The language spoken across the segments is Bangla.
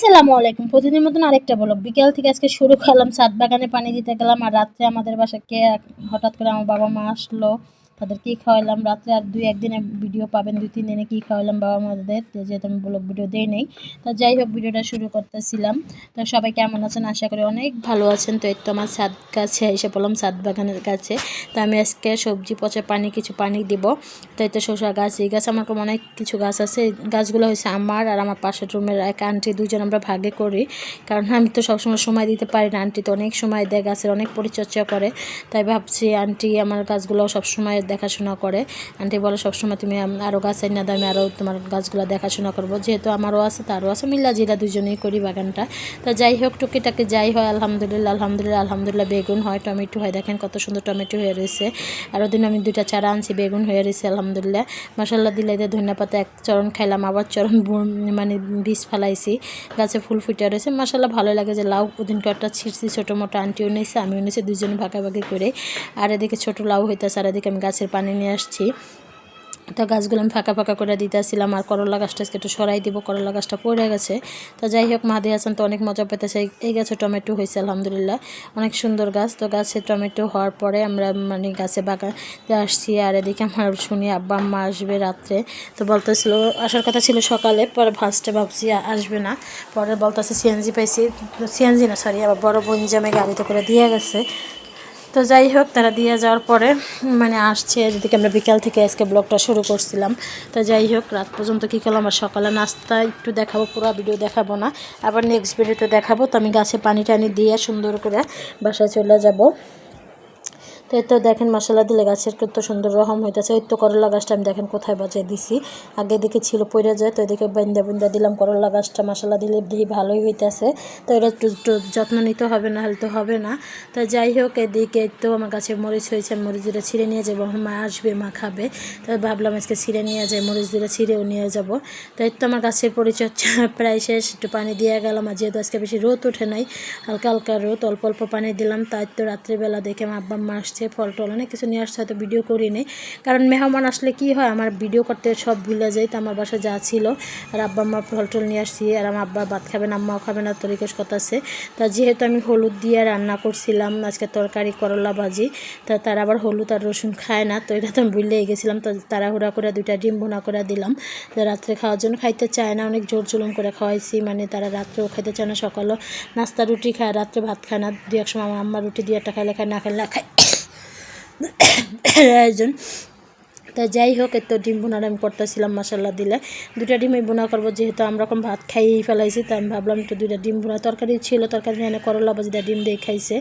আসসালামু আলাইকুম। প্রতিদিন মতন আরেকটা বলো বিকেল থেকে আজকে শুরু করলাম, ছাদ বাগানে পানি দিতে গেলাম, আর রাত্রে আমাদের বাসা কে হঠাৎ করে আমার বাবা মা আসলো। তাদের কী খাওয়ালাম রাত্রে আর দুই একদিনে ভিডিও পাবেন, দুই তিন দিনে কী খাওয়ালাম বাবা মাদের যেহেতু আমি ব্লগ ভিডিও দেই নেই। তো যাই হোক, ভিডিওটা শুরু করতেছিলাম। তো সবাই কেমন আছেন? আশা করি অনেক ভালো আছেন। তো তো আমার ছাদ কাছে এসে পড়লাম, ছাদ বাগানের কাছে। তো আমি আজকে সবজি পচে পানি, কিছু পানি দিব। তো এই তো শসা গাছ, এই গাছ আমার অনেক কিছু গাছ আছে। গাছগুলো হয়েছে আমার আর আমার পাশের রুমের এক আন্টি দুজন আমরা ভাগে করি। কারণ আমি তো সবসময় সময় দিতে পারি না। আন্টি তো অনেক সময় দেয়, গাছের অনেক পরিচর্যা করে। তাই ভাবছি, আন্টি আমার গাছগুলো সবসময় দেখাশোনা করে। আন্টি বলে, সবসময় তুমি আরও গাছ এনে দাও, আমি আরও তোমার গাছগুলো দেখাশোনা করব। যেহেতু আমারও আছে, তারও আছে। মিল্লা জিরা দুজনেই করি বাগানটা। তা যাই হোক, টুকিটাকি যাই হয়, আলহামদুলিল্লাহ আলহামদুলিল্লাহ আলহামদুলিল্লাহ, বেগুন হয়, টমেটো হয়। দেখেন কত সুন্দর টমেটো হয়ে রয়েছে। আর ওদিন আমি দুইটা চারা আনছি, বেগুন হয়ে রয়েছে, আলহামদুলিল্লাহ। মশাল্লা দিলে দিয়ে ধনিয়া পাতা এক চরণ খাইলাম, আবার চরণ মানে বীজ ফেলাইছি। গাছে ফুল ফুটে রয়েছে। মশাল্লা ভালো লাগে যে লাউ ওদিনকে একটা ছিঁড়ছি, ছোটো মোটো আন্টিও নিয়েছে আমিও নিয়েছি দুজনে ভাগাভাগি করে আর এদিকে ছোটো লাউ হইতেছে, আর এদিকে আমি গাছের পানি নিয়ে আসছি। তো গাছগুলো আমি ফাঁকা ফাঁকা করে দিতেছিলাম আর করলা গাছটা আজকে একটু সরাই দিব, করলা গাছটা পড়ে গেছে। তো যাই হোক মাদি হাসান তো অনেক মজা পেতেছে। এই- গাছে টমেটো হয়েছে, আলহামদুলিল্লাহ। অনেক সুন্দর গাছ। তো গাছে টমেটো হওয়ার পরে আমরা মানে গাছে বাগাতে আসছি আর এদিকে আমার শুনি আব্বা, আম্মা আসবে রাত্রে। তো বলতেছিল, আসার কথা ছিল সকালে, পরে ফার্স্টে ভাবছি আসবে না। পরে বলতেছে, সিএনজি পাইছি। সিএনজি না সরি আবার বড় বোন জামে গাড়িতে করে দিয়ে গেছে। তো যাই হোক, তারা দিয়ে যাওয়ার পরে মানে আসছে যেদিকে আমরা বিকাল থেকে আজকে ব্লগটা শুরু করছিলাম। তো যাই হোক, রাত পর্যন্ত কী করলাম আর সকালে নাস্তা একটু দেখাবো, পুরো ভিডিও দেখাবো না। আবার নেক্সট ভিডিওতে দেখাবো। তো আমি গাছে পানি টানি দিয়ে সুন্দর করে বাসায় চলে যাব। তো এই তো দেখেন মশলা দিলে গাছের কত সুন্দর রহম হইতেছে। ওই তো করলা গাছটা আমি দেখেন কোথায় বাজিয়ে দিছি। আগে দিকে ছিল পড়ে যায়, তো এদিকে বান্দা বুন্দা দিলাম করলা গাছটা মশলা দিলে দেখি ভালোই হইতেছে। তো এটা একটু যত্ন নিতে হবে না হলে তো হবে না। তো যাই হোক, এদিকে তো আমার গাছে মরিচ হয়েছে, আমি মরিচ দুটো ছিঁড়ে নিয়ে যাব। মা আসবে, মা খাবে। তো ভাবলাম আজকে ছিঁড়ে নিয়ে যাই, মরিচ দুটো ছিঁড়েও নিয়ে যাব। তো এই তো আমার গাছের পরিচর্যা প্রায় শেষ, একটু পানি দিয়ে গেলাম। আর যেহেতু আজকে বেশি রোদ ওঠে নাই, হালকা হালকা রোদ, অল্প অল্প পানি দিলাম। তাই তো রাত্রিবেলা দেখে আমার আব্বা মা আসছে ফল টল অনেক কিছু নিয়ে আসছে, হয়তো ভিডিও করিনি। কারণ মেহমান আসলে কি হয়, আমার ভিডিও করতে সব ভুলে যাই, তো আমার বাসায় যা ছিল। আর আব্বা আম্মা ফল টল নিয়ে আসছি, আর আমার আব্বা ভাত খাবে না, আম্মাও খাবে না, তো রিকোয়েস্ট কথা আছে তা যেহেতু আমি হলুদ দিয়ে রান্না করছিলাম, আজকে তরকারি, করলা ভাজি, তা তারা আবার হলুদ আর রসুন খায় না, তো এটা তো আমি ভুলেই গেছিলাম, তো তাড়াহুড়া করে দুইটা ডিম ভুনা করে দিলাম। রাত্রে খাওয়ার জন্য খাইতে চায় না, অনেক জোর জুলুম করে খাওয়াইছি মানে তারা রাত্রেও খাইতে চায় না, সকালও। নাস্তা রুটি খায়, রাত্রে ভাত খায় না দু এক সময় আমার আম্মা রুটি দিয়ে একটা খাইলে খায়, না খাইলে না খায়। একজন তা যাই হোক, এত ডিম বোনার আমি করতেছিলাম মশলা দিলে। দুটা ডিমই বোনা করব, যেহেতু আমরা এখন ভাত খাইয়েই ফেলাইছি, তাই আমি ভাবলাম একটু দুইটা ডিম বোনা তরকারি ছিল, তরকারি এনে করলা বাজি দিয়ে ডিম দিয়ে খাইছে।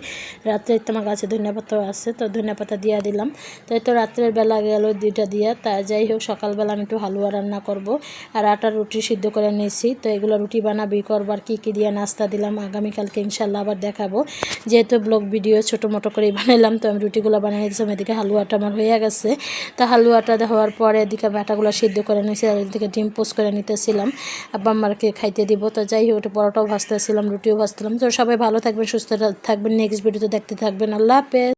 রাত্রে তোমার গাছে ধনিয়া পাতা আছে, তো ধনিয়া পাতা দিয়ে দিলাম। তো তো রাত্রের বেলা গেল দুইটা দিয়া, তা যাই হোক, সকালবেলা আমি একটু হালুয়া রান্না করব। আর আটার রুটি সিদ্ধ করে নিয়েছি, তো এগুলো রুটি বানাবি করবার কী কী দিয়ে নাস্তা দিলাম। আগামীকালকে ইনশাল্লাহ আবার দেখাবো। যেহেতু ব্লগ ভিডিও ছোটো মোটো করেই বানাইলাম, তো আমি রুটিগুলো বানিয়ে দিয়েছিলাম এদিকে হালুয়াটা আমার হয়ে গেছে। তা হালুয়াটা হওয়ার পরে এদিকে ব্যাটাগুলো সিদ্ধ করে নিয়েছি, আর এদিকে ডিম পোস্ট করে নিতেছিলাম। আব্বা আমারকে খাইতে দিব। তো যাই হোক পরোটাও ভাজতেছিলাম, রুটিও ভাজতেছিলাম। তো সবাই ভালো থাকবেন, সুস্থ থাকবেন। নেক্সট ভিডিওতে দেখতে থাকবেন। আল্লাহ হাফেজ।